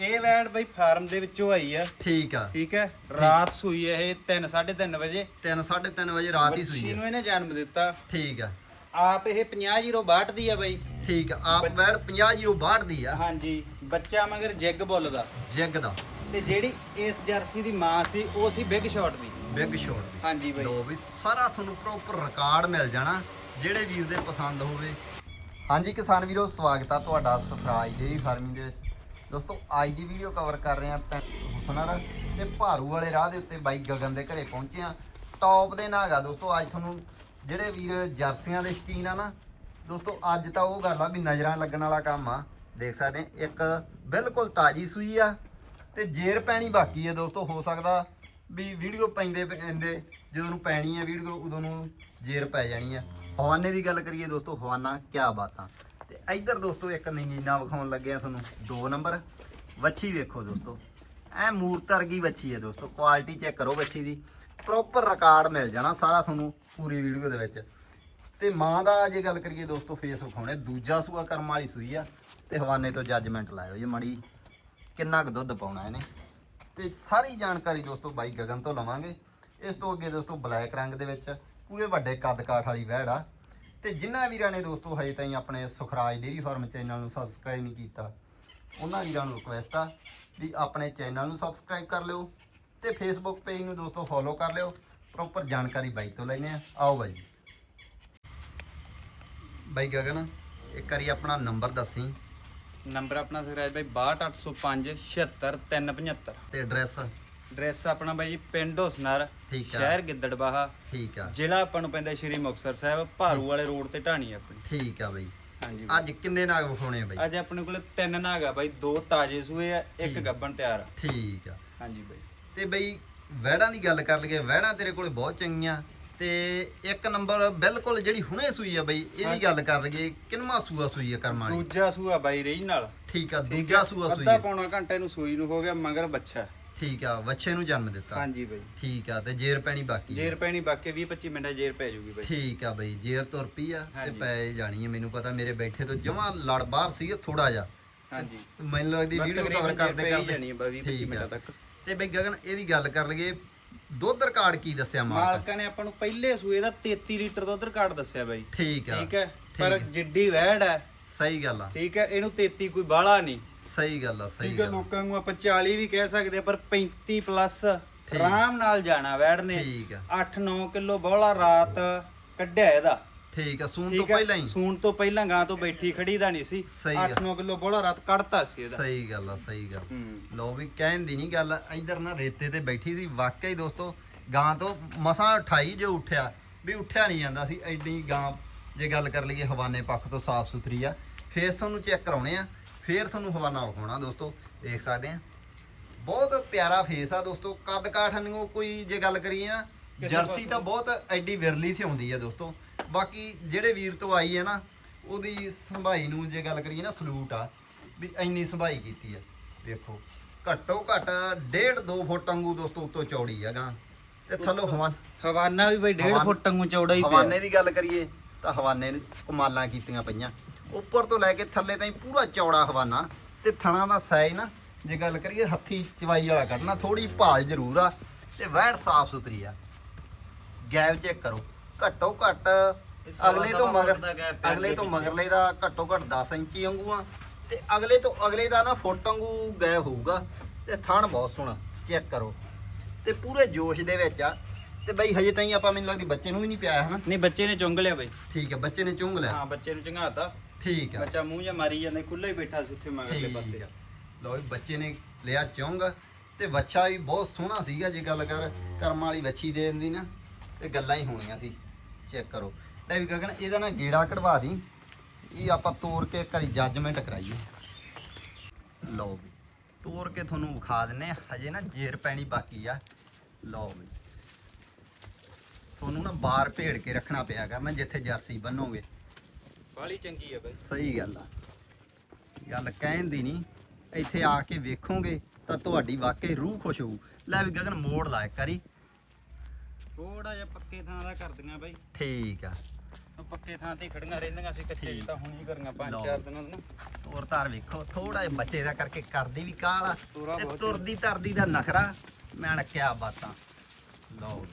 ਇਹ ਵੈੜ ਬਈ ਫਾਰਮ ਦੇ ਵਿੱਚੋਂ ਆਈ ਆ। ਠੀਕ ਆ। ਠੀਕ ਹੈ? ਰਾਤ ਸੂਈ ਹੈ ਇਹ 3 3:30 ਵਜੇ। 3 3:30 ਵਜੇ ਰਾਤ ਹੀ ਬੱਚੀ ਸੂਈ ਨੂੰ ਆ ਇਹਨੇ ਜਨਮ ਦਿੱਤਾ। ਠੀਕ ਆ। ਆਪ ਇਹ 50062 ਦੀ ਆ ਬਈ। ਠੀਕ ਆ ਆਪ ਵੈੜ 50 ਦੀ ਆ। ਹਾਂਜੀ ਬੱਚਾ ਮਗਰ ਜਿੱਗ ਬੁੱਲ ਦਾ। ਜਿੱਗ ਦਾ। ਤੇ ਜਿਹੜੀ ਇਸ ਜਰਸੀ ਦੀ ਮਾਂ ਸੀ ਉਹ ਸੀ ਬਿਗ ਸ਼ਾਟ ਦੀ। ਬਿਗ ਸ਼ਾਟ ਹਾਂਜੀ ਬਈ। ਲੋ ਵੀ ਸਾਰਾ ਤੁਹਾਨੂੰ ਪ੍ਰੋਪਰ ਰਿਕਾਰਡ ਮਿਲ ਜਾਣਾ ਜਿਹੜੇ ਵੀਰ ਦੇ ਪਸੰਦ ਹੋਵੇ। ਹਾਂਜੀ ਕਿਸਾਨ ਵੀਰੋ ਸਵਾਗਤ ਆ ਤੁਹਾਡਾ ਸਫਰਾਜ ਡੇਰੀ ਫਾਰਮਿੰਗ ਦੇ ਵਿੱਚ। ਦੋਸਤੋ, ਅੱਜ ਦੀ ਵੀਡੀਓ ਕਵਰ ਕਰ ਰਹੇ ਆ ਪਿੰਡ ਹੁਸਨਰ ਤੇ ਭਾਰੂ ਵਾਲੇ ਰਾਹ ਦੇ ਉੱਤੇ ਬਾਈ ਗਗਨ ਦੇ ਘਰੇ ਪਹੁੰਚੇ ਆ ਟੌਪ ਦੇ ਨਾਗਾ ਦੋਸਤੋ, ਅੱਜ ਤੁਹਾਨੂੰ ਜਿਹੜੇ ਵੀਰ ਜਰਸੀਆਂ ਦੇ ਸ਼ਕੀਨ ਆ ਨਾ, ਦੋਸਤੋ, ਅੱਜ ਤਾਂ ਉਹ ਗੱਲ ਆ ਵੀ ਨਜ਼ਰਾਂ ਲੱਗਣ ਵਾਲਾ ਕੰਮ ਆ। ਦੇਖ ਸਕਦੇ ਆ ਇੱਕ ਬਿਲਕੁਲ ਤਾਜੀ ਸੂਈ ਆ ਤੇ ਜੇਰ ਪੈਣੀ ਬਾਕੀ ਹੈ ਦੋਸਤੋ। ਹੋ ਸਕਦਾ ਵੀ ਵੀਡੀਓ ਪੈਂਦੇ ਪੈਂਦੇ, ਜਦੋਂ ਨੂੰ ਪੈਣੀ ਹੈ ਵੀਡੀਓ, ਉਦੋਂ ਨੂੰ ਜੇਰ ਪੈ ਜਾਣੀ ਹੈ ਹਵਾਨੇ ਦੀ ਗੱਲ ਕਰੀਏ ਦੋਸਤੋ, ਹਵਾਨਾ ਕਿਆ ਬਾਤਾਂ। ਤੇ ਇੱਧਰ ਦੋਸਤੋ, ਇੱਕ ਨਗੀਨਾ ਵਿਖਾਉਣ ਲੱਗੇ ਆ ਤੁਹਾਨੂੰ। ਦੋ ਨੰਬਰ। ਵੱਛੀ ਵੇਖੋ ਦੋਸਤੋ। ਐ ਮੂਰਤ ਵਰਗੀ ਵੱਛੀ ਹੈ ਦੋਸਤੋ। ਕੁਆਲਿਟੀ ਚੈੱਕ ਕਰੋ ਵੱਛੀ ਦੀ। ਪ੍ਰੋਪਰ ਰਿਕਾਰਡ ਮਿਲ ਜਾਣਾ ਸਾਰਾ ਤੁਹਾਨੂੰ ਪੂਰੀ ਵੀਡੀਓ ਦੇ ਵਿੱਚ। ਤੇ ਮਾਂ ਦਾ ਜੇ ਗੱਲ ਕਰੀਏ ਦੋਸਤੋ ਫੇਸ ਵਿਖਾਉਣੇ। ਦੂਜਾ ਸੂਆ ਕਰਮ ਵਾਲੀ ਸੂਈ ਆ। ਤੇ ਹਵਾਨੇ ਤੋਂ ਜੱਜਮੈਂਟ ਲਾਇਓ ਜੀ ਮੜੀ। ਕਿੰਨਾ ਕੁ ਦੁੱਧ ਪਾਉਣਾ ਇਹਨੇ। ਤੇ ਸਾਰੀ ਜਾਣਕਾਰੀ ਦੋਸਤੋ ਬਾਈ ਗਗਨ ਤੋਂ ਲਵਾਂਗੇ। ਇਸ ਤੋਂ ਅੱਗੇ ਦੋਸਤੋ ਬਲੈਕ ਰੰਗ ਦੇ ਵਿੱਚ। ਪੂਰੇ ਵੱਡੇ ਕੱਦ ਕਾਠ ਵਾਲੀ ਵਹਿੜ ਆ। ਤੇ ਜਿਨ੍ਹਾਂ ਵੀਰਾਂ ਨੇ ਦੋਸਤੋ ਹਜੇ ਤਾਈਂ ਆਪਣੇ ਸੁਖਰਾਜ ਡੇਰੀ ਫਾਰਮ ਚੈਨਲ ਨੂੰ ਸਬਸਕ੍ਰਾਈਬ ਨਹੀਂ ਕੀਤਾ ਉਹਨਾਂ ਵੀਰਾਂ ਨੂੰ ਰਿਕੁਐਸਟ ਆ ਵੀ ਆਪਣੇ ਚੈਨਲ ਨੂੰ ਸਬਸਕ੍ਰਾਈਬ ਕਰ ਲਿਓ ਤੇ ਫੇਸਬੁੱਕ ਪੇਜ ਨੂੰ ਦੋਸਤੋ ਫੋਲੋ ਕਰ ਲਿਓ। ਪ੍ਰੋਪਰ ਜਾਣਕਾਰੀ ਬਾਈ ਤੋਂ ਲੈਣੇ ਆ। ਆਓ ਬਾਈ। ਬਾਈ ਗਗਨ ਇੱਕ ਵਾਰੀ ਆਪਣਾ ਨੰਬਰ ਦੱਸੀ। ਨੰਬਰ ਆਪਣਾ ਸਰਾਜ ਬਾਈ 62805 76375 ਤੇ ਐਡਰੈਸ ਐਡਰੈਸ ਆਪਣਾ ਬਾਈ ਜੀ ਪਿੰਡ ਹੁਸਨਰ ਠੀਕ ਆ। ਸ਼ਹਿਰ ਗਿੱਦੜਬਾਹਾ ਠੀਕ ਆ। ਜ਼ਿਲ੍ਹਾ ਆਪਾਂ ਨੂੰ ਪੈਂਦਾ ਸ਼੍ਰੀ ਮੁਕਤਸਰ ਸਾਹਿਬ ਭਾਰੂ ਵਾਲੇ ਰੋਡ ਤੇ ਢਾਣੀ ਆਪਣੀ। ਠੀਕ ਆ ਬਾਈ। ਹਾਂਜੀ। ਅੱਜ ਕਿੰਨੇ ਨਾਗ ਵਿਖਾਉਣੇ ਆ ਬਾਈ? ਅੱਜ ਆਪਣੇ ਕੋਲ ਤਿੰਨ ਨਾਗ ਆ ਬਾਈ ਦੋ ਤਾਜੇ ਸੂਏ ਆ ਇੱਕ। ਗੱਬਣ ਤਿਆਰ ਆ। ਠੀਕ ਆ। ਹਾਂਜੀ ਬਾਈ। ਤੇ ਬਈ ਵਹਿੜਾਂ ਦੀ ਗੱਲ ਕਰ ਲਈਏ ਵਹਿੜਾਂ ਤੇਰੇ ਕੋਲੇ ਬਹੁਤ ਚੰਗੀਆਂ ਤੇ ਇੱਕ ਨੰਬਰ ਬਿਲਕੁਲ ਜਿਹੜੀ ਹੁਣੇ ਸੂਈ ਆ ਬਈ ਇਹਦੀ ਗੱਲ ਕਰ ਲਈਏ ਕਿੰਨਵਾਂ ਸੂਆ ਸੂਈ ਆ ਕਰਮਾਂ ਦੂਜਾ ਸੂਆ ਬਾਈ ਰਹੀ ਨਾਲ। ਠੀਕ ਆ ਦੂਜਾ ਸੂਆ ਸੂਈ ਅੱਧਾ। ਪੌਣਾ ਘੰਟੇ ਨੂੰ ਸੂਈ ਨੂੰ ਹੋ ਗਿਆ ਮਗਰ ਬੱਚਾ ਠੀਕ ਆ ਵੱਛੇ ਨੂੰ ਜਨਮ ਦਿੱਤਾ। ਹਾਂਜੀ ਬਾਈ। ਠੀਕ ਆ ਤੇ ਜੇਰ ਪੈਣੀ ਬਾਕੀ। ਜੇਰ ਪੈਣੀ ਬਾਕੀ 20 25 ਮਿੰਟਾਂ ਜੇਰ ਪੈ ਜੂਗੀ ਬਾਈ। ਠੀਕ ਆ ਬਈ ਜੇਰ ਤੁਰ ਪਈ ਆ ਤੇ। ਪੈ ਜਾਣੀ ਆ ਮੈਨੂੰ ਪਤਾ ਮੇਰੇ ਬੈਠੇ ਤੋਂ ਜਮਾ ਲੜ ਬਾਹਰ ਸੀ ਥੋੜਾ ਜਿਹਾ। ਹਾਂਜੀ। ਮੈਨੂੰ ਲੱਗਦੀ ਵੀਡੀਓ ਕਵਰ ਕਰਦੇ ਕਰਦੇ ਜਾਣੀ ਆ ਬਾਈ 20 25 ਠੀਕ ਆ। ਮਿੰਟਾਂ ਤੱਕ। ਤੇ ਬਈ ਗਗਨ ਇਹਦੀ ਗੱਲ ਕਰ ਲਈਏ ਦੁੱਧ ਰਿਕਾਰਡ ਕੀ ਦੱਸਿਆ ਮਾਲਕ? ਮਾਲਕਾਂ ਨੇ ਆਪਾਂ ਨੂੰ ਪਹਿਲੇ ਸੂਏ ਦਾ 33 ਲੀਟਰ ਦੁੱਧ ਰਿਕਾਰਡ ਦੱਸਿਆ ਬਾਈ। ਠੀਕ ਆ। ਠੀਕ ਹੈ? ਪਰ। ਜਿੱਡੀ ਵੈੜ ਹੈ ਸਹੀ ਗੱਲ ਆ। ਠੀਕ ਹੈ ਇਹਨੂੰ 33 ਕੋਈ ਬਾਹਲਾ ਨਹੀਂ। ਸਹੀ ਗੱਲ ਆ ਸਹੀ ਠੀਕ ਹੈ ਗੱਲ ਆ। ਲੋਕਾਂ ਨੂੰ ਆਪਾਂ 40 ਵੀ ਕਹਿ ਸਕਦੇ ਆ, ਪਰ 35 ਪਲੱਸ ਆਰਾਮ ਨਾਲ ਜਾਣਾ ਵੈੜ ਨੇ ਠੀਕ ਆ। 8-9 ਕਿਲੋ ਬੋਲਾ ਰਾਤ ਕੱਢਿਆ ਇਹਦਾ। ਠੀਕ ਆ ਸੂਨ ਤੋਂ ਠੀਕ ਹੈ ਪਹਿਲਾਂ ਹੀ। ਸੂਣ ਤੋਂ ਪਹਿਲਾਂ ਗਾਂ ਤੋਂ ਬੈਠੀ ਖੜੀ ਦਾ ਨਹੀਂ ਸੀ। ਸਹੀ ਆ। 8-9 ਕਿਲੋ ਬੋਲਾ ਰਾਤ ਕੱਢਤਾ ਸੀ ਇਹਦਾ। ਸਹੀ ਗੱਲ ਆ ਸਹੀ ਗੱਲ। ਹੂੰ। ਲੋ ਵੀ ਕਹਿਣ ਦੀ ਨਹੀਂ ਗੱਲ ਇਧਰ ਨਾ ਰੇਤੇ ਤੇ ਬੈਠੀ ਸੀ। ਵਾਕਈ ਦੋਸਤੋ ਗਾਂ ਤੋਂ ਮਸਾਂ ਉਠਾਈ ਜੋ ਉੱਠਿਆ ਵੀ ਉੱਠਿਆ ਨਹੀਂ ਜਾਂਦਾ ਸੀ। ਐਡੀ ਗਾਂ ਜੇ ਗੱਲ ਕਰ ਲਈਏ ਹਵਾਨੇ ਪੱਖ ਤੋਂ ਸਾਫ਼ ਸੁਥਰੀ ਆ ਫੇਰ ਤੁਹਾਨੂੰ ਚੈੱਕ ਕਰਾਉਣੇ ਆ ਫੇਰ ਤੁਹਾਨੂੰ ਹਵਾਨਾ ਵਿਖਾਉਣਾ ਦੋਸਤੋ ਦੇਖ ਸਕਦੇ ਆ। ਬਹੁਤ ਪਿਆਰਾ ਫੇਸ ਆ ਦੋਸਤੋ ਕੱਦ ਕਾਠ ਨੂੰ ਕੋਈ ਜੇ ਗੱਲ ਕਰੀਏ ਨਾ ਜਰਸੀ। ਤਾਂ ਬਹੁਤ ਐਡੀ ਵਿਰਲੀ ਤੇ ਆਉਂਦੀ ਆ ਦੋਸਤੋ। ਬਾਕੀ ਜਿਹੜੇ ਵੀਰ ਤੋਂ ਆਈ ਹੈ ਨਾ ਉਹਦੀ ਸੰਭਾਈ ਨੂੰ ਜੇ ਗੱਲ ਕਰੀਏ ਨਾ ਸਲੂਟ ਆ ਵੀ ਇੰਨੀ ਸੰਭਾਈ ਕੀਤੀ ਆ। ਦੇਖੋ ਘੱਟੋ ਘੱਟ 1.5 2 ਫੁੱਟ ਵਾਂਗੂ ਦੋਸਤੋ ਉੱਤੋਂ ਚੌੜੀ ਆ ਗਾਂ। ਤੇ ਥੱਲੋਂ ਹਵਾਨ ਹਵਾਨਾ ਵੀ ਬਈ 1.5 ਹਵਾਨ- ਫੁੱਟ ਵਾਂਗੂ ਚੌੜਾ ਹੀ ਹਵਾਨੇ ਪਿਆ ਦੀ ਗੱਲ ਕਰੀਏ ਤਾਂ ਹਵਾਨੇ ਨੂੰ ਕਮਾਲਾਂ ਕੀਤੀਆਂ ਪਈਆਂ। ਉੱਪਰ ਤੋਂ ਲੈ ਕੇ ਥੱਲੇ ਤਾਈਂ ਪੂਰਾ ਚੌੜਾ ਹਵਾਨਾ ਤੇ ਥਣਾ ਦਾ ਸਾਈਜ਼ ਨਾ ਜੇ ਗੱਲ ਕਰੀਏ ਹੱਥੀ ਚਵਾਈ ਵਾਲਾ ਕੱਢਣਾ ਥੋੜੀ ਭਾਲ ਜ਼ਰੂਰ ਆ ਤੇ ਵਹਿੜ ਸਾਫ਼ ਸੁਥਰੀ ਆ। ਗੈਪ ਚੈੱਕ ਕਰੋ। ਘੱਟੋ ਘੱਟ ਅਗਲੇ ਤੋਂ ਮਗਰ ਅਗਲੇ ਅੱਗੇ ਤੋਂ। ਮਗਰਲੇ ਦਾ ਘੱਟੋ ਘੱਟ 10 ਇੰਚੀ ਵਾਂਗੂ ਆ ਤੇ ਅਗਲੇ ਤੋਂ ਅਗਲੇ ਦਾ ਨਾ ਫੁੱਟ ਵਾਂਗੂ ਗੈਪ ਹੋਊਗਾ ਤੇ ਥਣ ਬਹੁਤ ਸੋਹਣਾ। ਚੈੱਕ ਕਰੋ। ਤੇ ਪੂਰੇ ਜੋਸ਼ ਦੇ ਵਿੱਚ ਆ ਤੇ ਬਈ ਹਜੇ ਤਾਈਂ ਆਪਾਂ ਮੈਨੂੰ ਲੱਗਦੀ ਬੱਚੇ ਨੂੰ ਵੀ ਨਹੀਂ ਪਿਆਇਆ ਹਨਾ? ਨਹੀਂ ਬੱਚੇ ਨੇ ਚੁੰਗ ਲਿਆ ਬਈ। ਠੀਕ ਹੈ ਬੱਚੇ ਨੇ ਚੁੰਗ ਲਿਆ। ਹਾਂ ਬੱਚੇ ਨੂੰ ਚੰਗਾਤਾ। ਠੀਕ ਆ। ਬੱਚਾ ਮੂੰਹ ਜਾਂ ਮਾਰੀ ਜਾਂਦਾ ਖੁੱਲਾ ਹੀ ਬੈਠਾ ਸੀ ਉੱਥੇ ਮਗਰਲੇ ਪਾਸੇ। ਲਓ ਜੀ ਬੱਚੇ ਨੇ ਲਿਆ ਚੁੰਗ ਤੇ ਬੱਚਾ ਵੀ ਬਹੁਤ ਸੋਹਣਾ ਸੀਗਾ ਜੇ ਗੱਲ ਕਰ ਕਰਮ ਵਾਲੀ ਵੱਛੀ ਦੇ ਦਿੰਦੀ ਨਾ ਤੇ ਗੱਲਾਂ ਹੀ ਹੋਣੀਆਂ ਸੀ। ਚੈੱਕ ਕਰੋ। ਲੈ ਵੀ ਗਗਨ ਇਹਦਾ ਨਾ ਗੇੜਾ ਕਢਵਾ ਦੀ। ਇਹ ਆਪਾਂ ਤੋੜ ਕੇ ਘਰੀ ਜੱਜਮੈਂਟ ਕਰਾਈਏ। ਲਓ ਵੀ ਤੋੜ ਕੇ ਤੁਹਾਨੂੰ ਵਿਖਾ ਦਿੰਨੇ ਹਜੇ ਨਾ ਜੇਰ ਪੈਣੀ ਬਾਕੀ ਆ। ਲਓ ਵੀ। ਤੁਹਾਨੂੰ ਨਾ ਬਾਹਰ ਭੇੜ ਕੇ ਰੱਖਣਾ ਪਿਆ ਕਰਨਾ ਜਿੱਥੇ ਜਰਸੀ ਬੰਨੋਗੇ। ਬਾਲੀ ਚੰਗੀ ਆ ਬਈ। ਸਹੀ ਗੱਲ ਆ। ਗੱਲ ਕਹਿਣ ਦੀ ਨਹੀਂ ਇੱਥੇ ਆ ਕੇ ਵੇਖੋਗੇ ਤਾਂ ਤੁਹਾਡੀ ਵਾਕਈ ਰੂਹ ਖੁਸ਼ ਹੋਊ। ਲੈ ਵੀ ਗਗਨ ਮੋੜ ਲਾ ਇੱਕ ਵਾਰੀ। ਥੋੜਾ ਜਿਹਾ ਪੱਕੇ ਥਾਂ ਦਾ ਕਰਦੀਆਂ ਬਈ। ਠੀਕ ਆ। ਪੱਕੇ ਥਾਂ ਤੇ ਹੀ ਖੜੀਆਂ ਰਹਿੰਦੀਆਂ ਸੀ ਕੱਚੇ 'ਚ ਤਾਂ ਹੁਣ ਹੀ ਕਰੀਆਂ ਪੰਜ ਲਓ। ਚਾਰ ਦਿਨਾਂ ਨੂੰ। ਤੋਰ ਤਾਰ ਵੇਖੋ ਥੋੜਾ ਜਿਹਾ ਬੱਚੇ ਦਾ ਕਰਕੇ ਕਰਦੀ ਵੀ ਕਾਲ। ਆ ਤੁਰਾ ਤੇ ਬਹੁਤ ਤੁਰਦੀ ਤਰਦੀ ਦਾ ਨਖਰਾ ਮੈਂ ਕਿਆ ਬਾਤਾਂ। ਲਓ।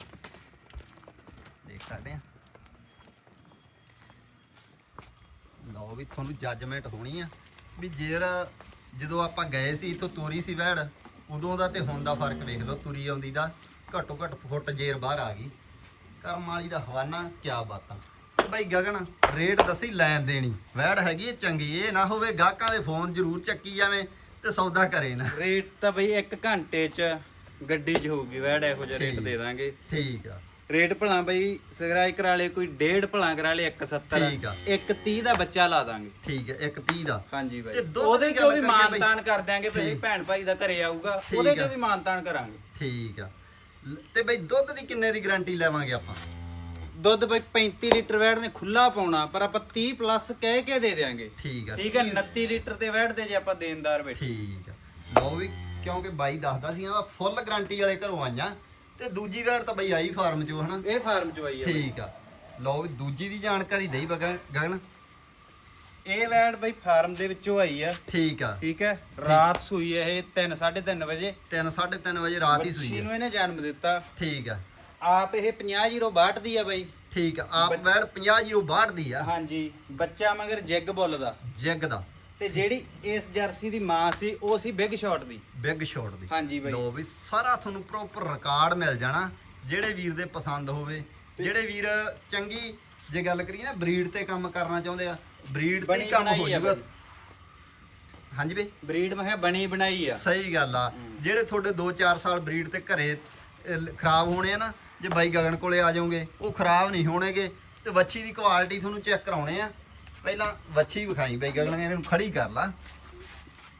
ਸਕਦੇ ਆ। ਲਓ ਵੀ ਤੁਹਾਨੂੰ ਜੱਜਮੈਂਟ ਹੋਣੀ ਆ। ਵੀ ਜੇਰ ਜਦੋਂ ਆਪਾਂ ਗਏ ਸੀ ਤੋਂ ਤੋਰੀ ਸੀ ਵੈੜ ਉਦੋਂ ਦਾ ਤੇ ਹੁਣ ਦਾ ਫ਼ਰਕ ਵੇਖ ਲਓ ਤੁਰੀ ਆਉਂਦੀ ਦਾ ਘੱਟੋ ਘੱਟ ਫੁੱਟ ਜੇਰ ਬਾਹਰ ਆ ਗਈ। ਕਰਮ ਵਾਲੀ ਦਾ ਹਵਾਨਾ ਕਿਆ ਬਾਤਾਂ। ਤੇ ਬਈ ਗਗਨ ਰੇਟ ਦੱਸੀ ਲੈਣ ਦੇਣੀ। ਵੈੜ ਹੈਗੀ ਚੰਗੀ ਇਹ ਨਾ ਹੋਵੇ ਗਾਹਕਾਂ ਦੇ ਫੋਨ ਜ਼ਰੂਰ ਚੱਕੀ ਜਾਵੇਂ ਤੇ ਸੌਦਾ ਕਰੇ ਨਾ। ਰੇਟ ਤਾਂ ਬਈ 1 ਘੰਟੇ 'ਚ ਗੱਡੀ 'ਚ ਹੋਊਗੀ ਵੈੜ ਇਹੋ ਜਿਹਾ ਰੇਟ। ਦੇ ਦਾਂਗੇ। ਠੀਕ ਆ। ਰੇਟ ਭਲਾ ਬਈ ਸਗਰਾਈ ਕਰਾ ਲੇ ਕੋਈ ਡੇਢ ਭਲਾ ਕਰਾ ਲੇ 170 ਠੀਕ ਆ। 130 ਦਾ ਬੱਚਾ ਲਾ ਦਾਂਗੇ। ਠੀਕ ਹੈ ਇੱਕ 30 ਦਾ। ਹਾਂਜੀ ਤੇ ਬਾਈ ਦੁੱਧ ਉਹਦੇ ਦੀ ਚੋਂ ਗੱਲ ਵੀ ਕਰੀਏ ਬਈ। ਮਾਨਤਾਨ ਕਰ ਦਿਆਂਗੇ ਬਈ ਠੀਕ। ਭੈਣ ਭਾਈ ਦਾ ਘਰੇ ਆਊਗਾ ਠੀਕ ਉਹਦੇ ਆ। ਚੋਂ ਵੀ ਮਾਨਤਾਨ ਕਰਾਂਗੇ। ਠੀਕ ਆ। ਲ- ਤੇ ਬਈ ਦੁੱਧ ਦੀ ਕਿੰਨੇ ਦੀ ਗਾਰੰਟੀ ਲੈਵਾਂਗੇ ਆਪਾਂ? ਦੁੱਧ ਬਈ 35 ਲੀਟਰ ਵੈੜ ਨੇ ਖੁੱਲਾ ਪਾਉਣਾ ਪਰ ਆਪਾਂ 30 ਪਲੱਸ ਕਹਿ ਕੇ ਦੇ ਦਿਆਂਗੇ। ਠੀਕ ਆ। ਠੀਕ ਹੈ 29 ਲੀਟਰ ਤੇ ਵੈੜ ਦੇ ਜੇ ਆਪਾਂ ਦੇਣਦਾਰ ਬੈਠੇ। ਠੀਕ ਆ। ਲਓ ਵੀ ਕਿਉਂਕਿ ਬਾਈ ਦੱਸਦਾ ਸੀ ਇਹਦਾ ਫੁੱਲ ਗਾਰੰਟੀ ਵਾਲੇ ਘਰੋਂ ਆਈਆਂ। ਤੇ ਦੂਜੀ ਵੈੜ ਤਾਂ ਬਈ ਆਈ ਫਾਰਮ ਚੋਂ ਹਨਾ? ਇਹ ਫਾਰਮ ਚ ਆਈ ਆ ਬਈ। ਠੀਕ ਆ। ਲਓ ਵੀ ਦੂਜੀ ਦੀ ਜਾਣਕਾਰੀ ਦੇਈ ਬਗਨ ਗਗਨ। ਇਹ ਵੈੜ ਬਈ ਫਾਰਮ ਦੇ ਵਿੱਚੋਂ ਆਈ ਆ। ਠੀਕ ਆ। ਠੀਕ ਹੈ ਰਾਤ ਸੂਈ ਹੈ ਇਹ 3 3:30 ਵਜੇ। 3 3:30 ਵਜੇ ਰਾਤ ਹੀ ਬੱਚੀ ਸੂਈ ਨੂੰ ਆ ਇਹਨੇ ਜਨਮ ਦਿੱਤਾ। ਠੀਕ ਆ। ਆਪ ਇਹ 50062 ਦੀ ਆ ਬਈ। ਠੀਕ ਆ। ਆਪ ਵੈੜ 50 ਦੀ ਆ। ਹਾਂਜੀ। ਬੱਚਾ ਮਗਰ ਜੈਗ ਬੁੱਲ ਦਾ ਜਿੱਗ ਦਾ। ਤੇ ਜਿਹੜੀ ਇਸ ਜਰਸੀ ਦੀ ਮਾਂ ਸੀ ਉਹ ਸੀ ਬਿਗ ਸ਼ਾਟ ਦੀ। ਬਿਗ ਸ਼ਾਟ ਦੀ। ਹਾਂਜੀ ਬਾਈ। ਲੋ ਵੀ ਸਾਰਾ ਤੁਹਾਨੂੰ ਪ੍ਰੋਪਰ ਰਿਕਾਰਡ ਮਿਲ ਜਾਣਾ ਜਿਹੜੇ ਵੀਰ ਦੇ ਪਸੰਦ ਹੋਵੇ। ਜਿਹੜੇ ਵੀਰ ਚੰਗੀ ਜੇ ਗੱਲ ਕਰੀਏ ਨਾ ਬਰੀਡ ਤੇ ਕੰਮ ਕਰਨਾ ਚਾਹੁੰਦੇ ਆ ਬਰੀਡ ਤੇ ਹੀ ਕੰਮ ਹੋ ਜਾਊਗਾ। ਹਾਂਜੀ ਬਈ। ਬਰੀਡ ਮੈਂ ਕਿਹਾ ਬਣੀ ਬਣਾਈ ਆ। ਸਹੀ ਗੱਲ ਆ। ਜਿਹੜੇ ਤੁਹਾਡੇ 2-4 ਸਾਲ ਬਰੀਡ ਤੇ ਘਰੇ ਖਰਾਬ ਹੋਣੇ ਆ ਨਾ ਜੇ ਬਾਈ ਗਗਨ ਕੋਲੇ ਆ ਜਾਓਗੇ ਉਹ ਖਰਾਬ ਨਹੀਂ ਹੋਣਗੇ ਤੇ ਵੱਛੀ ਦੀ ਕੁਆਲਿਟੀ ਤੁਹਾਨੂੰ ਚੈੱਕ ਕਰਾਉਣੇ ਆ। ਪਹਿਲਾਂ ਵੱਛੀ ਵਿਖਾਈ ਬਾਈ ਗਗਨ ਇਹਨੂੰ ਖੜੀ ਕਰ ਲਾ।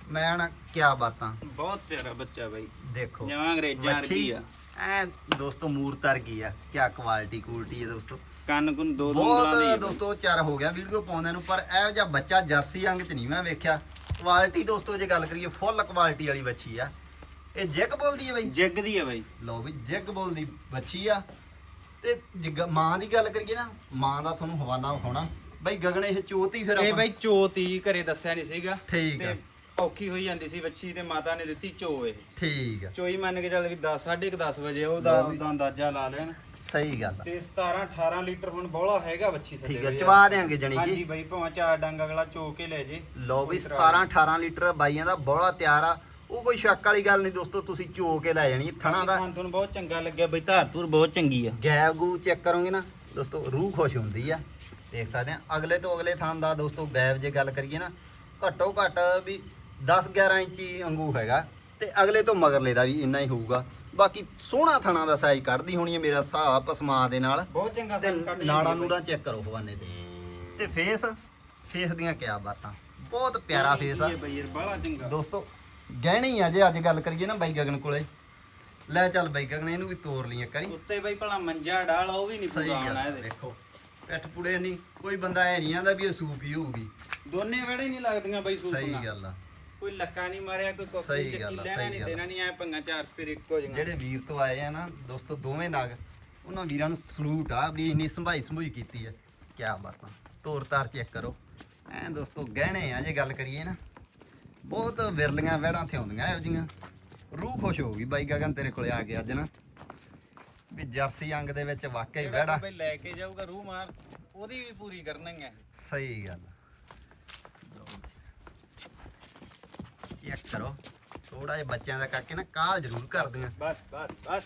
ਮੈਂ ਨਾ ਕਿਆ ਬਾਤਾਂ। ਬਹੁਤ ਪਿਆਰਾ ਬੱਚਾ ਬਾਈ। ਦੇਖੋ ਜਮਾਂ ਅੰਗਰੇਜ਼ਾਂ ਵਰਗੀ ਆ। ਐ ਦੋਸਤੋ ਮੂਰਤਰ ਕੀ ਆ। ਕਿਆ ਕੁਆਲਿਟੀ ਕੁਆਲਿਟੀ ਹੈ ਦੋਸਤੋ। ਕੰਨ ਕੁਨ ਦੋ ਦੋ ਉਂਗਲਾਂ ਦੀ ਆ ਬਹੁਤ। ਦੋਸਤੋ ਚਰ ਹੋ ਗਿਆ ਵੀਡੀਓ ਪਾਉਂਦੇ ਨੂੰ ਪਰ ਇਹੋ ਜਿਹਾ ਬੱਚਾ ਜਰਸੀ ਅੰਗ ਚ ਨਹੀਂ ਮੈਂ ਵੇਖਿਆ। ਕੁਆਲਿਟੀ ਦੋਸਤੋ ਜੇ ਗੱਲ ਕਰੀਏ ਫੁੱਲ ਕੁਆਲਿਟੀ ਵਾਲੀ ਬੱਚੀ ਆ। ਇਹ ਜਿੱਗ ਬੋਲਦੀ ਹੈ ਬਈ। ਜੱਗ ਦੀ ਆ ਬਾਈ। ਲਓ ਵੀ ਜਿੱਗ ਬੋਲਦੀ ਬੱਚੀ ਆ। ਤੇ ਜੇ ਗ- ਮਾਂ ਦੀ ਗੱਲ ਕਰੀਏ ਨਾ ਮਾਂ ਦਾ ਤੁਹਾਨੂੰ ਹਵਾਨਾ ਵਿਖਾਉਣਾ ਬਈ ਗਗਨ ਇਹ ਚੋਤੀ ਫਿਰ ਇਹ ਬਾਈ ਚੋਤੀ ਘਰੇ ਦੱਸਿਆ ਨਹੀਂ ਸੀਗਾ। ਠੀਕ ਆ। ਤੇ ਔਖੀ ਹੋਈ ਜਾਂਦੀ ਸੀ ਬੱਚੀ ਤੇ ਮਾਤਾ ਨੇ ਦਿੱਤੀ ਚੋ ਇਹ। ਠੀਕ ਆ। ਚੋਈ ਮੰਨ ਕੇ ਚੱਲ ਵੀ 10 10:30 ਵਜੇ ਉਹਦਾ। ਉਹਦਾ ਅੰਦਾਜ਼ਾ ਲਾ ਲੈਣ। ਸਹੀ ਗੱਲ ਆ। ਤੇ 17 18 ਲੀਟਰ ਹੁਣ ਬੋਲਾ ਹੈਗਾ ਬੱਚੀ ਥੱਲੇ ਠੀਕ ਆ। ਚਵਾ ਦੇਾਂਗੇ ਜਣੀ ਹਾਂਜੀ ਜੀ ਬਾਈ ਭਾਵੇਂ ਚਾਰ ਡੰਗ ਅਗਲਾ ਚੋ ਕੇ ਲੈ ਜੇ। ਲਓ ਵੀ ਕੋਈ ਤਰ੍ਹਾਂ 17 18 ਲੀਟਰ ਬਾਈਆਂ ਦਾ ਬੋਲਾ ਤਿਆਰ ਆ। ਉਹ ਕੋਈ ਸ਼ੱਕ ਵਾਲੀ ਗੱਲ ਨਹੀਂ ਦੋਸਤੋ ਤੁਸੀਂ ਚੋ ਕੇ ਲੈ ਜਾਣੀ ਥਣਾ ਦਾ। ਤੁਹਾਨੂੰ ਬਹੁਤ ਚੰਗਾ ਲੱਗਿਆ ਬਈ ਧਾਰ ਧੂਰ ਬਹੁਤ ਚੰਗੀ ਆ। ਗੈਬ ਗੂ ਚੈੱਕ ਕਰੋਗੇ ਨਾ ਦੋਸਤੋ ਰੂਹ ਖੁਸ਼ ਹੁੰਦੀ ਆ। ਦੇਖ ਸਕਦੇ ਆ ਅਗਲੇ ਤੋਂ ਅਗਲੇ ਥਾਂ ਦਾ ਦੋਸਤੋ ਗੈਬ ਜੇ ਗੱਲ ਕਰੀਏ ਨਾ ਘੱਟੋ ਘੱਟ ਵੀ 10 11 ਇੰਚੀ ਅੰਗੂ ਹੈਗਾ ਤੇ ਅਗਲੇ ਤੋਂ ਮਗਰਲੇ ਦਾ ਵੀ ਇੰਨਾ ਹੀ ਹੋਊਗਾ। ਬਾਕੀ ਸੋਹਣਾ ਥਣਾ ਦਾ ਸਾਈਜ਼ ਕੱਢਦੀ ਹੋਣੀ ਹੈ ਮੇਰਾ ਹਿਸਾਬ ਪਸਮਾ ਦੇ ਨਾਲ। ਬਹੁਤ ਚੰਗਾ ਤੇ ਨਾੜਾ ਨੂੜਾ ਚੈੱਕ ਕਰੋ ਹਵਾਨੇ ਤੇ। ਤੇ ਫੇਸ ਫੇਸ ਦੀਆਂ ਕਿਆ ਬਾਤਾਂ। ਬਹੁਤ ਪਿਆਰਾ। ਫੇਸ ਆ। ਦੋਸਤੋ ਗਹਿਣੀ ਆ ਜੇ ਅੱਜ ਗੱਲ ਕਰੀਏ ਨਾ ਬਾਈ ਗਗਨ ਕੋਲੇ। ਲੈ ਚੱਲ ਬਾਈ ਗਗਨ ਇਹਨੂੰ ਵੀ ਤੋੜ ਲਈ ਇੱਕ ਵਾਰੀ। ਉੱਤੇ ਬਈ ਭਲਾ ਮੰਜਾ ਡਾਲ ਉਹ ਵੀ ਨਹੀਂ ਪੂਰਾ ਆਉਣਾ ਇਹਦੇ। ਦੇਖੋ। ਪਿੱਠ ਪੁੜੇ ਨਹੀਂ ਕੋਈ ਬੰਦਾ ਐ ਨਹੀਂ ਆਂਦਾ ਵੀ ਇਹ ਸੂਪ ਹੀ ਹੋਊਗੀ। ਦੋਨੇ ਵੇੜੇ ਨਹੀਂ ਲੱਗਦੀਆਂ ਬਈ ਸੂਪ ਸਹੀ ਨਾਲ। ਗੱਲ ਆ। ਕੋਈ ਲੱਕਾ ਨਹੀਂ ਮਾਰਿਆ ਕੋਈ ਸਹੀ ਕੋਕੀ ਚੱਕੀ ਗੱਲ ਆ, ਲੈਣਾ ਸਹੀ ਨਹੀਂ ਗੱਲ ਆ। ਦੇਣਾ ਨਹੀਂ ਐ ਪੰਗਾ ਚਾਰ ਫਿਰ ਇੱਕੋ ਜਿਹਾ ਜਿਹੜੇ ਵੀਰ ਤੋਂ ਆਏ ਆ ਨਾ ਦੋਸਤੋ ਦੋਵੇਂ ਨਗ ਉਹਨਾਂ ਵੀਰਾਂ ਨੂੰ ਸਲੂਟ ਆ ਵੀ ਇੰਨੀ ਸੰਭਾਈ ਸੰਭੂਈ ਕੀਤੀ ਆ। ਕਿਆ ਬਾਤਾਂ ਤੋਰ ਤਾਰ ਚੈੱਕ ਕਰੋ। ਐਂ ਦੋਸਤੋ ਗਹਿਣੇ ਆ ਜੇ ਗੱਲ ਕਰੀਏ ਨਾ ਬਹੁਤ ਵਿਰਲੀਆਂ ਵਹਿੜਾਂ ਤੇ ਆਉਂਦੀਆਂ ਇਹੋ ਜੀਆਂ ਰੂਹ ਖੁਸ਼ ਹੋ ਗਈ ਬਾਈ ਗਗਨ ਤੇਰੇ ਕੋਲੇ ਆ ਗਿਆ ਅੱਜ ਨਾ। ਵੀ ਜਰਸੀ ਅੰਗ ਦੇ ਵਿੱਚ ਵਾਕਈ ਵਹਿੜਾ ਬਈ ਲੈ ਕੇ ਜਾਊਗਾ ਰੂਹ ਮਾਰ ਉਹਦੀ ਵੀ ਪੂਰੀ ਕਰਨਗੇ ਸਹੀ ਗੱਲ। ਚੈੱਕ ਕਰੋ। ਥੋੜਾ ਜਿਹਾ ਬੱਚਿਆਂ ਦਾ ਕਰਕੇ ਨਾ ਕਾਲ ਜ਼ਰੂਰ ਕਰਦੀਆਂ ਬਸ ਬਸ ਬਸ।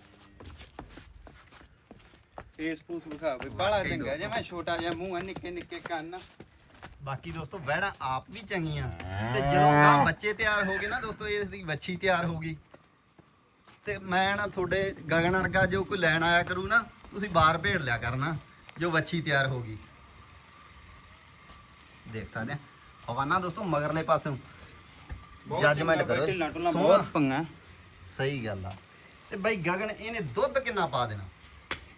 ਫੇਸ ਫੂਸ ਵਿਖਾ ਬਈ ਬਾਲਾ ਚੰਗਾ ਜੇ। ਮੈਂ ਛੋਟਾ ਜਿਹਾ ਮੂੰਹ ਆ ਨਿੱਕੇ ਨਿੱਕੇ ਕੰਨ ਬਾਕੀ ਦੋਸਤੋ ਵਹਿਣਾ ਆਪ ਵੀ ਚੰਗੀਆਂ। ਤੇ ਜਦੋਂ ਆ ਬੱਚੇ ਤਿਆਰ ਹੋ ਗਏ ਨਾ ਦੋਸਤੋ ਇਸ ਦੀ ਵੱਛੀ ਤਿਆਰ ਹੋ ਗਈ। ਤੇ ਮੈਂ ਨਾ ਤੁਹਾਡੇ ਗਗਨ ਵਰਗਾ ਜੋ ਕੋਈ ਲੈਣ ਆਇਆ ਕਰੂ ਨਾ ਤੁਸੀਂ ਬਾਹਰ ਭੇੜ ਲਿਆ ਕਰਨਾ ਜੋ ਵੱਛੀ ਤਿਆਰ ਹੋ ਗਈ। ਦੇਖ ਸਕਦੇ ਆ। ਹਵਾਨਾ ਦੋਸਤੋ ਮਗਰਲੇ ਪਾਸੋਂ। ਜੱਜਮੈਂਟ ਕਰੋ। ਢਿੱਲਾਂ ਸੋਹਣਾ। ਪੰਗਾ। ਸਹੀ ਗੱਲ ਆ। ਤੇ ਬਾਈ ਗਗਨ ਇਹਨੇ ਦੁੱਧ ਕਿੰਨਾ ਪਾ ਦੇਣਾ?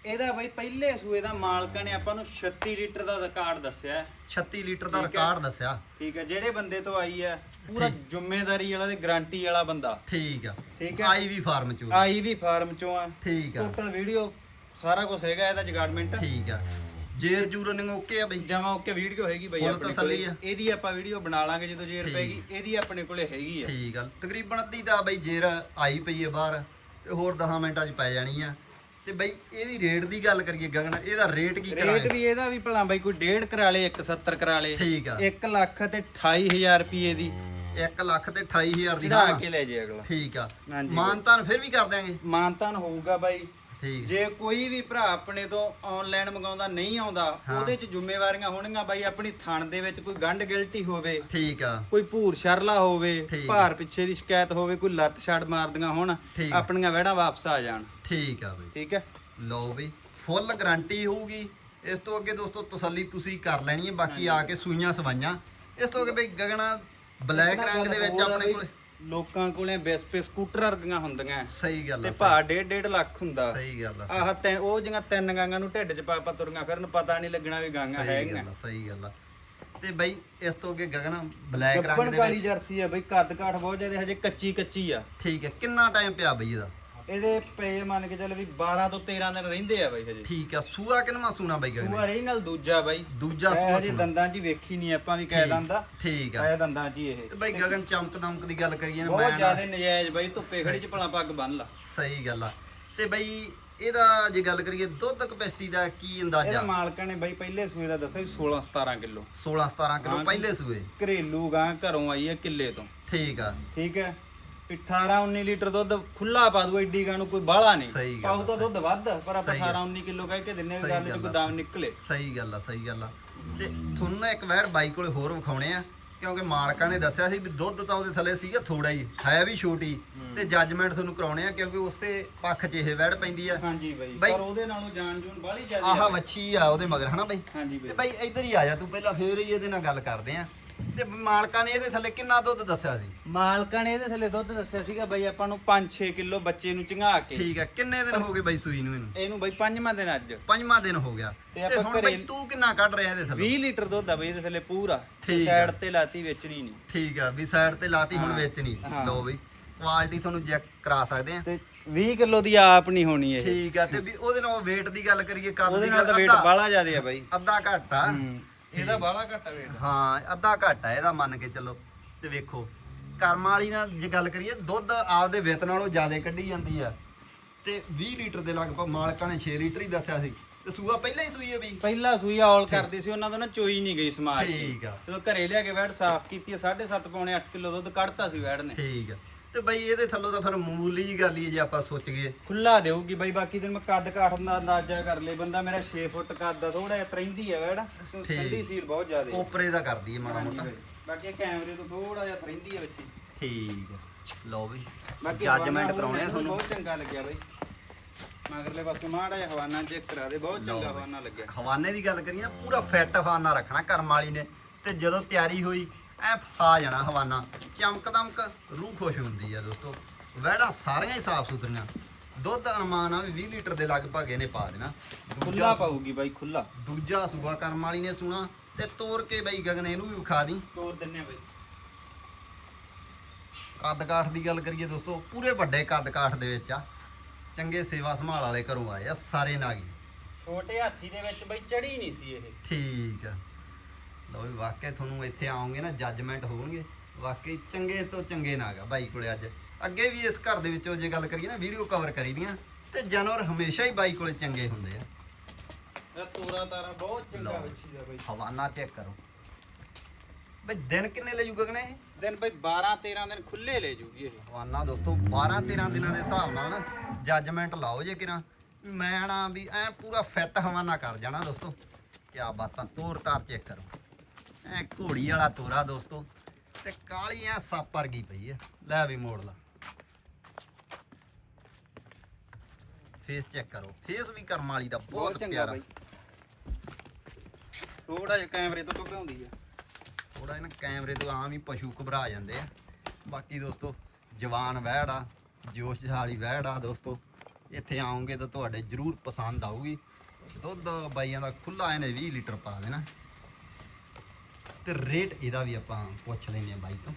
ਇਹਦਾ ਬਈ ਪਹਿਲੇ ਸੂਏ ਦਾ ਮਾਲਕ ਨੇ ਆਪਾਂ ਨੂੰ 36 ਲੀਟਰ ਦਾ ਰਿਕਾਰਡ ਦੱਸਿਆ। ਹੈ। 36 ਲੀਟਰ ਦਾ ਠੀਕ ਹੈ। ਰਿਕਾਰਡ ਦੱਸਿਆ। ਠੀਕ ਹੈ ਜਿਹੜੇ ਬੰਦੇ ਤੋਂ ਆਈ ਹੈ ਪੂਰਾ ਜ਼ਿੰਮੇਵਾਰੀ ਵਾਲਾ ਤੇ ਗਾਰੰਟੀ ਵਾਲਾ ਬੰਦਾ। ਠੀਕ ਆ। ਠੀਕ ਹੈ। ਆਈ ਵੀ ਫਾਰਮ ਚੋਂ। ਆਈ ਵੀ ਫਾਰਮ ਚੋਂ ਆ। ਠੀਕ ਆ। ਟੋਟਲ ਵੀਡੀਓ ਸਾਰਾ ਕੁਝ ਹੈਗਾ ਇਹਦਾ ਜਗਾਰਡਮੈਂਟ ਠੀਕ ਆ। ਜੇਰ ਜੂਰਨ ਓਕੇ ਆ ਬਈ? ਜਮਾ ਓਕੇ ਵੀਡੀਓ ਹੈਗੀ ਬਾਈ ਆਪਣੇ ਤਸੱਲੀ ਕੋਲੇ। ਆ। ਇਹਦੀ ਆਪਾਂ ਵੀਡੀਓ ਬਣਾ ਲਾਂਗੇ ਜਦੋਂ ਜੇਰ ਠੀਕ। ਪੈਗੀ ਇਹਦੀ ਆਪਣੇ ਕੋਲੇ ਹੈਗੀ ਆ। ਠੀਕ ਆ। ਤਕਰੀਬਨ ਅੱਧੀ ਤਾਂ ਬਈ ਜੇਰ ਆਈ ਪਈ ਹੈ ਬਾਹਰ। ਤੇ ਹੋਰ 10 ਮਿੰਟਾਂ 'ਚ ਪੈ ਜਾਣੀ ਆ। ਤੇ ਬਈ ਇਹਦੀ ਰੇਟ ਦੀ ਗੱਲ ਕਰੀਏ ਗਗਨ ਇਹਦਾ ਰੇਟ ਕੀ ਰੇਟ ਕਰਾਂਗੇ ਵੀ ਇਹਦਾ ਵੀ ਭਲਾ ਬਾਈ ਕੋਈ 1.5 ਕਰਾ ਲੇ 170 ਕਰਾ ਲੇ। ਠੀਕ ਆ। 1 ਲੱਖ ਤੇ 28000 ਰੁਪਏ ਦੀ। 1 ਲੱਖ ਤੇ 28000 ਦੀ ਹਾਂ। ਕੇ ਲੈ ਜੇ ਅਗਲਾ। ਠੀਕ ਆ। ਮਾਨਤਾਨ ਫਿਰ ਵੀ ਕਰ ਦਿਆਂਗੇ। ਮਾਨਤਾਨ ਹੋਊਗਾ ਬਾਈ। ਠੀਕ ਜੇ ਕੋਈ ਵੀ ਭਰਾ ਆਪਣੇ ਤੋਂ ਆਨਲਾਈਨ ਮੰਗਾਉਂਦਾ ਨਹੀਂ ਆਉਂਦਾ ਹਾਂ। ਉਹਦੇ ਚ ਜ਼ਿੰਮੇਵਾਰੀਆਂ ਹੋਣਗੀਆਂ ਬਾਈ ਆਪਣੀ ਥਣ ਦੇ ਵਿੱਚ ਕੋਈ ਗੰਢ ਗਿਲਟੀ ਹੋਵੇ ਠੀਕ ਆ। ਕੋਈ ਭੂਰ ਸ਼ਰਲਾ ਹੋਵੇ ਠੀਕ। ਭਾਰ ਪਿੱਛੇ ਦੀ ਸ਼ਿਕਾਇਤ ਹੋਵੇ ਕੋਈ ਲੱਤ ਛੱਡ ਮਾਰਦੀਆਂ ਹੋਣ ਠੀਕ। ਆਪਣੀਆਂ ਵਹਿੜਾਂ ਵਾਪਸ ਆ ਜਾਣ। ਠੀਕ ਆ ਬਈ। ਠੀਕ ਹੈ? ਲਓ ਬਈ ਫੁੱਲ ਗਾਰੰਟੀ ਹੋਊਗੀ। ਇਸ ਤੋਂ ਅੱਗੇ ਦੋਸਤੋ ਤਸੱਲੀ ਤੁਸੀਂ ਕਰ ਲੈਣੀ ਹੈ ਬਾਕੀ ਆ ਕੇ ਸੂਈਆਂ ਸਵਾਈਆਂ। ਇਸ ਤੋਂ ਅੱਗੇ ਬਈ ਗਗਨਾ ਬਲੈਕ ਰੰਗ ਦੇ ਵਿੱਚ ਆ ਆਪਣੇ ਕੋਲ ਲੋਕਾਂ ਕੋਲੇ ਵਿਸਪੇ ਸਕੂਟਰ ਵਰਗੀਆਂ ਹੁੰਦੀਆਂ। ਸਹੀ ਗੱਲ ਤੇ ਆ ਭਾਅ ਡੇਢ ਡੇਢ ਲੱਖ ਹੁੰਦਾ। ਸਹੀ ਗੱਲ ਆ ਆਹ ਤੈ ਉਹ ਜਿਹੀਆਂ ਤਿੰਨ ਗਾਂਗਾਂ ਨੂੰ ਢਿੱਡ 'ਚ ਪਾ ਪਾ ਤੁਰੀਆਂ ਫਿਰਨ ਪਤਾ ਨਹੀਂ ਲੱਗਣਾ ਵੀ ਗਾਂਗਾਂ ਸਹੀ ਹੈਗੀਆਂ। ਗੱਲ ਆ ਸਹੀ ਗੱਲ ਆ। ਤੇ ਬਈ ਇਸ ਤੋਂ ਅੱਗੇ ਗਗਨਾ ਬਲੈਕ ਰੰਗ ਗੱਬਣ ਦੇ ਕਾਲੀ ਵਿੱਚ ਜਰਸੀ ਆ ਬਈ ਕੱਦ ਕਾਠ ਬਹੁਤ ਜ਼ਿਆਦਾ ਹਜੇ ਕੱਚੀ ਕੱਚੀ ਆ। ਠੀਕ ਹੈ ਕਿੰਨਾ ਟਾਈਮ ਪਿਆ ਬਈ ਇਹਦਾ? ਇਹਦੇ ਪਏ ਮੰਨ ਕੇ ਚੱਲ ਵੀ 12 ਤੋਂ 13 ਦਿਨ ਰਹਿੰਦੇ ਆ ਬਾਈ ਹਜੇ। ਠੀਕ ਆ ਸੂਆ ਕਿੰਨਾ ਸੂਣਾ ਬਈ ਗਗਨਾ ਸੂਆ ਰਹੀ ਨਾਲ ਦੂਜਾ ਬਾਈ। ਦੂਜਾ ਇਹ ਸੂਆ ਹਜੇ। ਦੰਦਾਂ 'ਚ ਵੇਖੀ ਨਹੀਂ ਆਪਾਂ ਵੀ ਕਹਿ ਦੰਦਾ ਠੀਕ ਆ। ਕਹਿ ਦੰਦਾਂ 'ਚ ਇਹ। ਤੇ ਬਈ ਗਗਨ ਚਮਕ ਦਮਕ ਦੀ ਗੱਲ ਕਰੀਏ ਨਾ ਬਹੁਤ ਜ਼ਿਆਦਾ ਨਜਾਇਜ਼ ਬਾਈ ਧੁੱਪੇ ਖੜੀ 'ਚ ਭਲਾ ਪੱਗ ਬੰਨ ਲਾ। ਸਹੀ ਗੱਲ ਆ। ਤੇ ਬਈ ਇਹਦਾ ਜੇ ਗੱਲ ਕਰੀਏ ਦੁੱਧ ਕਪੈਸਿਟੀ ਦਾ ਕੀ ਅੰਦਾਜ਼ਾ? ਮਾਲਕਾਂ ਨੇ ਬਾਈ ਪਹਿਲੇ ਸੂਏ ਦਾ ਦੱਸਿਆ ਵੀ 16 17 ਕਿਲੋ। 16 17 ਕਿਲੋ। ਪਹਿਲੇ ਸੂਏ? ਘਰੇਲੂ ਗਾਂ ਘਰੋਂ ਆਈ ਹੈ ਕਿੱਲੇ ਤੋਂ। ਠੀਕ ਆ। ਠੀਕ ਹੈ। ਵੀ 18 19 ਲੀਟਰ ਦੁੱਧ ਖੁੱਲਾ ਪਾ ਦੂ ਐਡੀ ਗਾਂ ਨੂੰ ਕੋਈ ਬਾਹਲਾ ਨਹੀਂ। ਸਹੀ ਗੱਲ ਪਾਉ ਤਾਂ ਦੁੱਧ ਵੱਧ ਪਰ ਆਪਾਂ ਸਹੀ ਗੱਲ। 18 19 ਕਿਲੋ ਕਹਿ ਕੇ ਦਿੰਨੇ ਸਹੀ ਗੱਲ 'ਚ ਗੱਲ ਕੋਈ ਆ। ਦਾਮ ਨਿਕਲੇ। ਸਹੀ ਗੱਲ ਆ ਸਹੀ ਗੱਲ ਆ। ਤੇ ਤੁਹਾਨੂੰ ਨਾ ਇੱਕ ਵੈੜ ਬਾਈ ਕੋਲੇ ਹੋਰ ਵਿਖਾਉਣੇ ਆ ਕਿਉਂਕਿ ਮਾਲਕਾਂ ਨੇ ਦੱਸਿਆ ਸੀ ਵੀ ਦੁੱਧ ਤਾਂ ਉਹਦੇ ਥੱਲੇ ਸੀਗਾ ਥੋੜਾ ਹੀ ਹੈ ਵੀ ਛੋਟੀ। ਤੇ ਜੱਜਮੈਂਟ ਤੁਹਾਨੂੰ ਕਰਾਉਣੇ ਆ ਕਿਉਂਕਿ ਉਸੇ ਪੱਖ 'ਚ ਇਹ ਵੈੜ ਪੈਂਦੀ ਆ। ਹਾਂਜੀ ਬਾਈ ਬਾਈ- ਪਰ ਉਹਦੇ ਨਾਲੋਂ ਜਾਨ ਜੂਨ ਬਾਹਲੀ ਜ਼ਿਆਦਾ ਆਹ ਵੱਛੀ ਆ ਉਹਦੇ ਮਗਰ ਹਨਾ ਬਾਈ? ਹਾਂਜੀ ਤੇ ਬਾਈ ਬਾਈ ਇੱਧਰ ਹੀ ਆ ਜਾ ਤੂੰ ਪਹਿਲਾਂ ਫੇਰ ਹੀ ਇਹਦੇ ਨਾਲ ਗੱਲ ਕਰਦੇ ਆ। ਤੇ ਮਾਲਕਾਂ ਨੇ ਇਹਦੇ ਥੱਲੇ ਕਿੰਨਾ ਦੁੱਧ ਦੱਸਿਆ ਸੀ? ਮਾਲਕਾਂ ਨੇ ਇਹਦੇ ਥੱਲੇ ਦੁੱਧ ਦੱਸਿਆ ਸੀਗਾ ਬਾਈ ਆਪਾਂ ਨੂੰ 5-6 ਕਿਲੋ ਬੱਚੇ ਨੂੰ ਚੰਗਾ ਕੇ। ਠੀਕ ਆ ਕਿੰਨੇ ਦਿਨ ਹੋ ਗਏ ਬਾਈ ਸੂਈ ਨੂੰ ਇਹਨੂੰ? ਇਹਨੂੰ ਬਾਈ ਪੰਜਵਾਂ ਦਿਨ ਅੱਜ। ਪੰਜਵਾਂ ਦਿਨ ਹੋ ਗਿਆ। ਤੇ ਆਪਾਂ ਹੁਣ ਬਾਈ ਤੂੰ ਕਿੰਨਾ ਕੱਢ ਰਿਹਾ ਇਹਦੇ ਥੱਲੇ? 20 ਲੀਟਰ ਦੁੱਧ ਆ ਬਾਈ ਇਹਦੇ ਥੱਲੇ ਪੂਰਾ। ਸਾਈਡ। ਤੇ ਲਾਤੀ ਵੇਚਣੀ ਨਹੀਂ। ਠੀਕ ਆ ਵੀ ਸਾਈਡ ਤੇ ਲਾਤੀ ਹੁਣ ਹਾਂ, ਵੇਚਣੀ। ਹਾਂ। ਲਓ ਬਈ ਕੁਆਲਿਟੀ ਤੁਹਾਨੂੰ ਚੈੱਕ ਕਰਾ ਸਕਦੇ ਆ। ਤੇ 20 ਕਿਲੋ ਦੀ ਆਪ ਨਹੀਂ ਹੋਣੀ ਇਹ। ਠੀਕ ਆ ਤੇ ਵੀ ਉਹਦੇ ਨਾਲ weight ਦੀ ਗੱਲ ਕਰੀਏ ਕੱਦ ਉਹਦੇ ਦੀ ਨਾਲ ਤਾਂ ਗੱਲ weight ਅੱਧਾ- ਬਾਹਲਾ ਜ਼ਿਆਦਾ ਆ ਬਾਈ। ਅੱਧਾ ਘੱਟ ਆ। ਹੂੰ। ਇਹਦਾ ਬਾਹਲਾ ਘੱਟ ਆ weight ਹਾਂ ਅੱਧਾ ਘੱਟ ਆ ਇਹਦਾ ਮੰਨ ਕੇ ਚੱਲੋ ਤੇ ਵੇਖੋ। ਕਰਮ ਵਾਲੀ ਨਾਲ ਜੇ ਗੱਲ ਕਰੀਏ ਦੁੱਧ ਆਪਦੇ ਵਿੱਤ ਨਾਲੋਂ ਜ਼ਿਆਦਾ ਕੱਢੀ ਜਾਂਦੀ ਆ। ਤੇ 20 ਲੀਟਰ ਦੇ ਲਗਭਗ ਮਾਲਕਾਂ ਨੇ 6 ਲੀਟਰ ਹੀ ਦੱਸਿਆ ਸੀ। ਤੇ ਸੂਆ ਪਹਿਲਾਂ ਹੀ ਸੂਈ ਹੈ ਵੀ। ਪਹਿਲਾ ਸੂਈ ਔਲ ਕਰਦੀ ਸੀ ਉਹਨਾਂ ਤੋਂ ਨਾ ਚੋਈ ਨਹੀਂ ਗਈ ਸਮਾਜ। ਠੀਕ ਆ। ਜਦੋਂ ਘਰੇ ਲਿਆ ਕੇ ਵੈੜ ਸਾਫ਼ ਕੀਤੀ 7.5 ਪੌਣੇ 8 ਕਿਲੋ ਦੁੱਧ ਕੱਢਤਾ ਸੀ ਵੈੜ ਨੇ। ਠੀਕ ਆ। ਤੇ ਬਈ ਇਹਦੇ ਥੱਲੋਂ ਤਾਂ ਫਿਰ ਮਾਮੂਲੀ ਜੀ ਗੱਲ ਹੀ ਹੈ ਜੇ ਆਪਾਂ ਸੋਚ ਗਏ। ਖੁੱਲਾ ਦੇਊਗੀ ਬਾਈ ਬਾਕੀ ਦਿਨ ਮੈਂ ਕੱਦ ਕਾਠ ਦਾ ਅੰਦਾਜ਼ਾ ਕਰ ਲੇ ਬੰਦਾ ਮੇਰਾ 6 ਫੁੱਟ ਕੱਦ ਦਾ ਥੋੜਾ ਜਿਹਾ ਤਰੈਂਦੀ ਹੈ ਵੈੜ। ਠੰਡੀ ਸੀਲ ਬਹੁਤ ਜ਼ਿਆਦਾ ਓਪਰੇ ਦਾ ਕਰਦੀ ਹੈ ਮਾੜਾ ਮੋਟਾ। ਬਾਕੀ ਇਹ ਕੈਮਰੇ ਤੋਂ ਥੋੜਾ ਜਿਹਾ ਤਰੈਂਦੀ ਹੈ ਬੱਚੀ ਠੀਕ ਲਓ ਬਈ ਬਾਕੀ ਜੱਜਮੈਂਟ ਕਰਾਉਣੇ ਤੁਹਾਨੂੰ। ਬਹੁਤ ਚੰਗਾ ਲੱਗਿਆ ਬਾਈ। ਮਗਰਲੇ ਪਾਸੇ ਮਾੜਾ ਜਿਹਾ ਹਵਾਨਾ ਚੈੱਕ ਕਰਾ ਦੇ ਬਹੁਤ ਚੰਗਾ। ਹਵਾਨਾ ਲੱਗਿਆ। ਹਵਾਨੇ ਦੀ ਗੱਲ ਕਰੀਏ ਪੂਰਾ ਫਿੱਟ ਹਵਾਨਾ ਰੱਖਣਾ ਕਰਮ ਵਾਲੀ ਨੇ। ਤੇ ਜਦੋਂ ਤਿਆਰੀ ਹੋਈ ਐ ਫਸਾ ਜਾਣਾ ਹਵਾਨਾ। ਚਮਕ ਦਮਕ ਰੂਹ ਖੁਸ਼ ਹੁੰਦੀ ਆ ਦੋਸਤੋ। ਵਹਿੜਾ ਸਾਰੀਆਂ ਹੀ ਸਾਫ਼ ਸੁਥਰੀਆਂ। ਦੁੱਧ ਅਨੁਮਾਨ ਆ ਵੀ 20 ਲੀਟਰ ਦੇ ਲਗਭਗ ਇਹਨੇ ਪਾ ਦੇਣਾ। ਖੁੱਲਾ ਪਾਊਗੀ ਬਾਈ ਖੁੱਲਾ ਦੂਜਾ ਸੂਆ ਕਰਮ ਵਾਲੀ ਨੇ ਸੁਣਾ ਤੇ ਤੋੜ ਕੇ ਬਈ ਗਗਨ ਇਹਨੂੰ ਵੀ ਵਿਖਾ ਦੀ। ਤੋਰ ਦਿੰਨੇ ਆ ਬਾਈ। ਕੱਦ ਕਾਠ ਦੀ ਗੱਲ ਕਰੀਏ ਦੋਸਤੋ ਪੂਰੇ ਵੱਡੇ ਕੱਦ ਕਾਠ ਦੇ ਵਿੱਚ ਆ। ਚੰਗੇ ਸੇਵਾ ਸੰਭਾਲ ਵਾਲੇ ਘਰੋਂ ਆਏ ਆ ਸਾਰੇ ਨਾਗੀ। ਛੋਟੇ ਹਾਥੀ ਦੇ ਵਿੱਚ ਬਾਈ ਚੜੀ ਨਹੀਂ ਸੀ ਇਹ। ਠੀਕ ਆ। ਲਓ ਵੀ ਵਾਕਿਆ ਤੁਹਾਨੂੰ ਇੱਥੇ ਆਉਂਗੇ ਨਾ ਜੱਜਮੈਂਟ ਹੋਣਗੇ। ਵਾਕਈ ਚੰਗੇ ਤੋਂ ਚੰਗੇ ਨਾਗਾ ਬਾਈ ਕੋਲੇ ਅੱਜ। ਅੱਗੇ ਵੀ ਇਸ ਘਰ ਦੇ ਵਿੱਚੋਂ ਜੇ ਗੱਲ ਕਰੀਏ ਨਾ ਵੀਡੀਓ ਕਵਰ ਕਰੀ ਦੀਆਂ ਤੇ ਜਾਨਵਰ ਹਮੇਸ਼ਾ ਹੀ ਬਾਈ ਕੋਲੇ ਚੰਗੇ ਹੁੰਦੇ ਆ। ਇਹ ਤੋਰਾ ਤਾਰਾ ਬਹੁਤ ਚੰਗਾ ਲਓ। ਬੱਚੀ ਦਾ ਬਾਈ। ਹਵਾਨਾ ਚੈੱਕ ਕਰੋ। ਬਈ ਦਿਨ ਕਿੰਨੇ ਲੈ ਜੂਗਾ ਕਨੇ ਦਿਨ ਬਾਈ 12 13 ਦਿਨ ਖੁੱਲੇ ਲੈ ਜੂਗੀ ਇਹ। ਹਵਾਨਾ ਦੋਸਤੋ 12 13 ਦਿਨਾਂ ਦੇ ਹਿਸਾਬ ਨਾਲ ਨਾ ਜੱਜਮੈਂਟ ਲਾਓ ਜੇ ਕਿਰਾ ਵੀ ਮੈਂ ਨਾ ਵੀ ਐ ਪੂਰਾ ਫਿੱਟ ਹਵਾਨਾ ਕਰ ਜਾਣਾ ਦੋਸਤੋ। ਕੀ ਬਾਤਾਂ ਤੋਰ ਤਾਰ ਚੈੱਕ ਕਰੋ। ਐ ਘੋੜੀ ਵਾਲਾ ਤੋਰਾ ਦੋਸਤੋ ਤੇ ਕਾਲੀ ਐ ਸੱਪ ਵਰਗੀ ਪਈ ਐ ਲੈ ਵੀ ਮੋੜ ਲਾ। ਫੇਸ ਚੈੱਕ ਕਰੋ। ਫੇਸ ਵੀ ਕਰਮ ਵਾਲੀ ਦਾ ਬਹੁਤ ਪਿਆਰਾ। ਥੋੜਾ ਜਿਹਾ ਕੈਮਰੇ ਤੋਂ ਘਬਰਾਉਂਦੀ ਆ। ਥੋੜਾ ਇਹਨਾਂ ਕੈਮਰੇ ਤੋਂ ਆਮ ਹੀ ਪਸ਼ੂ ਘਬਰਾ ਜਾਂਦੇ ਆ। ਬਾਕੀ ਦੋਸਤੋ ਜਵਾਨ ਵਹਿੜ ਆ ਜੋਸ਼ ਵਾਲੀ ਵਹਿੜ ਆ ਦੋਸਤੋ। ਇੱਥੇ ਆਉਂਗੇ ਤਾਂ ਤੁਹਾਡੇ ਜ਼ਰੂਰ ਪਸੰਦ ਆਊਗੀ। ਦੁੱਧ ਬਾਈਆਂ ਦਾ ਖੁੱਲਾ ਇਹਨੇ 20 ਲੀਟਰ ਪਾ ਦੇਣਾ। ਤੇ ਰੇਟ ਇਹਦਾ ਵੀ ਆਪਾਂ ਪੁੱਛ ਲੈਨੇ ਆ ਬਾਈ ਤੋਂ।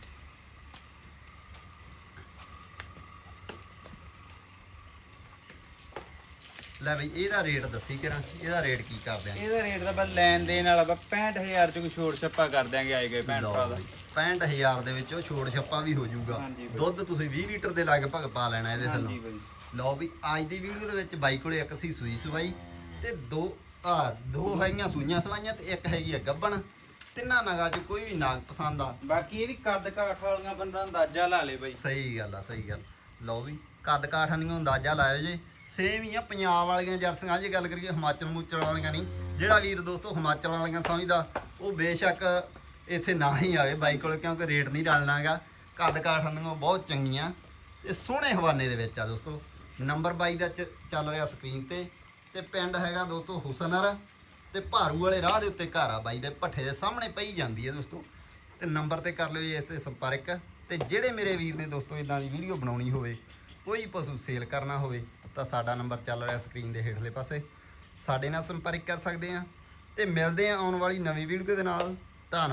ਲੈ ਬਈ ਇਹਦਾ ਰੇਟ ਦੱਸੀ ਕਿਰਾਂ ਇਹਦਾ ਰੇਟ ਕੀ ਕਰਦੇ ਆ? ਇਹਦਾ ਰੇਟ ਤਾਂ ਬਸ ਲੈਣ ਦੇਣ ਵਾਲਾ ਬਸ 65000 ਚ ਕੋਈ ਛੋੜ ਛੱਪਾ ਕਰ ਦਿਆਂਗੇ ਆਏ ਗਏ ਭੈਣ ਭਰਾ ਦਾ। 65000 ਦੇ ਵਿੱਚੋਂ ਛੋੜ ਛੱਪਾ ਵੀ ਹੋ ਜਾਊਗਾ। ਦੁੱਧ ਤੁਸੀਂ 20 ਲੀਟਰ ਦੇ ਲਗਭਗ ਪਾ ਲੈਣਾ ਇਹਦੇ ਥੱਲੋਂ। ਲਓ ਵੀ ਅੱਜ ਦੀ ਵੀਡੀਓ ਦੇ ਵਿੱਚ ਬਾਈ ਕੋਲੇ ਇੱਕ ਸੀ ਸੂਈ ਸਵਾਈ ਤੇ ਦੋ ਆ ਦੋ ਹੈਗੀਆਂ ਸੂਈਆਂ ਸਵਾਈਆਂ ਤੇ ਇੱਕ ਹੈਗੀ ਆ ਗੱਬਣ। ਤਿੰਨਾਂ ਨਗਾਂ ਚ ਕੋਈ ਵੀ ਨਾਗ ਪਸੰਦ ਆ। ਬਾਕੀ ਇਹ ਵੀ ਕੱਦ ਕਾਠ ਵਾਲੀਆਂ ਬੰਦਾ ਅੰਦਾਜ਼ਾ ਲਾ ਲੇ ਬਾਈ। ਸਹੀ ਗੱਲ ਆ ਸਹੀ ਗੱਲ। ਲਓ ਵੀ ਕੱਦ ਕਾਠਾਂ ਨੂੰ ਅੰਦਾਜ਼ਾ ਲਾਇਓ ਜੇ। ਸੇਮ ਹੀ ਆ ਪੰਜਾਬ ਵਾਲੀਆਂ ਜਰਸੀਆਂ ਜੇ ਗੱਲ ਕਰੀਏ ਹਿਮਾਚਲ ਮੂਚਲ ਵਾਲੀਆਂ ਨਹੀਂ। ਜਿਹੜਾ ਵੀਰ ਦੋਸਤੋ ਹਿਮਾਚਲ ਵਾਲੀਆਂ ਸਮਝਦਾ ਉਹ ਬੇਸ਼ੱਕ ਇੱਥੇ ਨਾ ਹੀ ਆਵੇ ਬਾਈ ਕੋਲ ਕਿਉਂਕਿ ਰੇਟ ਨਹੀਂ ਰਲਣਾਗਾ ਕੱਦ ਕਾਠਾਂ ਨੂੰ ਬਹੁਤ ਚੰਗੀਆਂ। ਤੇ ਸੋਹਣੇ ਹਵਾਨੇ ਦੇ ਵਿੱਚ ਆ ਦੋਸਤੋ। ਨੰਬਰ 22 ਦਾ ਚੱਲ ਰਿਹਾ ਸਕਰੀਨ ਤੇ। ਤੇ ਪਿੰਡ ਹੈਗਾ ਦੋਸਤੋ ਹੁਸਨਰ। ਤੇ ਭਾਰੂ ਵਾਲੇ ਰਾਹ ਦੇ ਉੱਤੇ ਘਰ ਆ ਬਾਈ ਦੇ, ਭੱਠੇ ਦੇ ਸਾਹਮਣੇ ਪਈ ਜਾਂਦੀ ਹੈ ਦੋਸਤੋ। ਤੇ ਨੰਬਰ ਤੇ ਕਰ ਲਿਓ ਜੀ ਇਸ ਤੇ ਸੰਪਰਕ। ਤੇ ਜਿਹੜੇ ਮੇਰੇ ਵੀਰ ਨੇ ਦੋਸਤੋ ਇਦਾਂ ਦੀ ਵੀਡੀਓ ਬਣਾਉਣੀ ਹੋਵੇ, ਕੋਈ ਪਸ਼ੂ ਸੇਲ ਕਰਨਾ ਹੋਵੇ, ਤਾਂ ਸਾਡਾ ਨੰਬਰ ਚੱਲ ਰਿਹਾ ਸਕਰੀਨ ਦੇ ਹੇਠਲੇ ਪਾਸੇ। ਸਾਡੇ ਨਾਲ ਸੰਪਰਕ ਕਰ ਸਕਦੇ ਆ। ਤੇ ਮਿਲਦੇ ਆ ਆਉਣ ਵਾਲੀ ਨਵੀਂ ਵੀਡੀਓ ਦੇ ਨਾਲ।